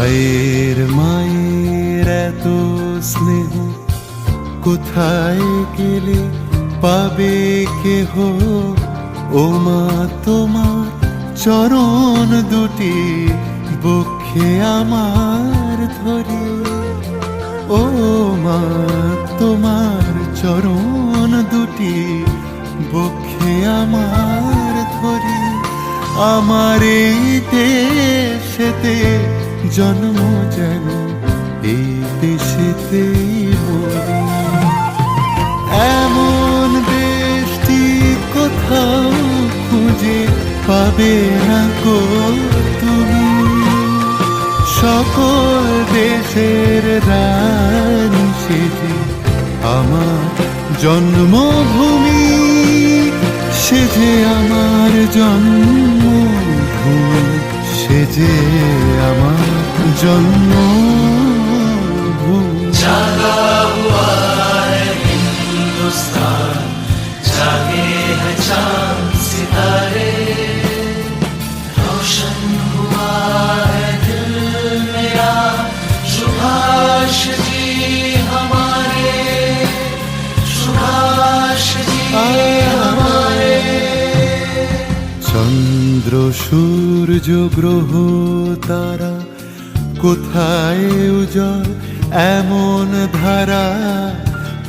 ভাইয়ের মায়ের এত স্নেহ কোথায় গেলে পাবে কেহ? ও মা, তোমার চরণ দুটি বক্ষে আমার ধরে। ও মা, তোমার চরণ দুটি বক্ষে আমার ধরে। আমার এই দেশেতে জন্ম যেন এই দেশেতেই মরি। এমন দেশটি কোথাও খুঁজে পাবে না গো তুমি। সকল দেশের রানী সেজে আমার জন্মভূমি, সেজে আমার জন্মভূমি, সেজে আমার জন্ম জাগা হুয়া হিন্দুস্তান জাগে চন্দ্র সূর্য গ্রহ তারা কোথায় উজল এমন ধারা,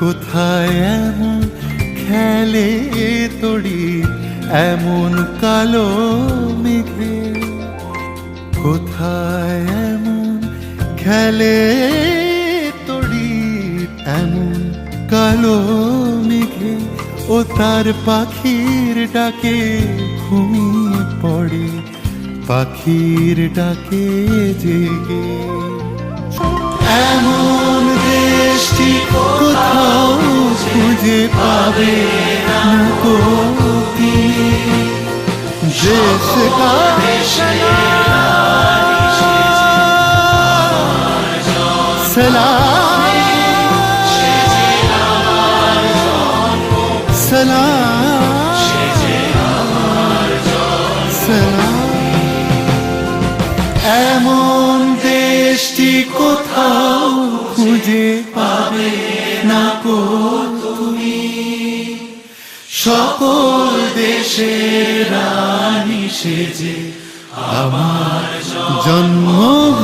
কোথায় এমন খেলে তড়ি এমন কালো মেঘে? কোথায় এমন খেলে তড়ি এমন কালো মেঘে? ও তার পাখির ডাকে ঘুমিয়ে পড়ে। পাখির ডাকে জেগে। এমন দেশটি কোথাও খুঁজে পাবে না কোটি। সলা সালাম সালাম কোথাও খুঁজে পাবে না কো তুমি। সকল দেশে রানী সেজে আমার জন্মভূমি।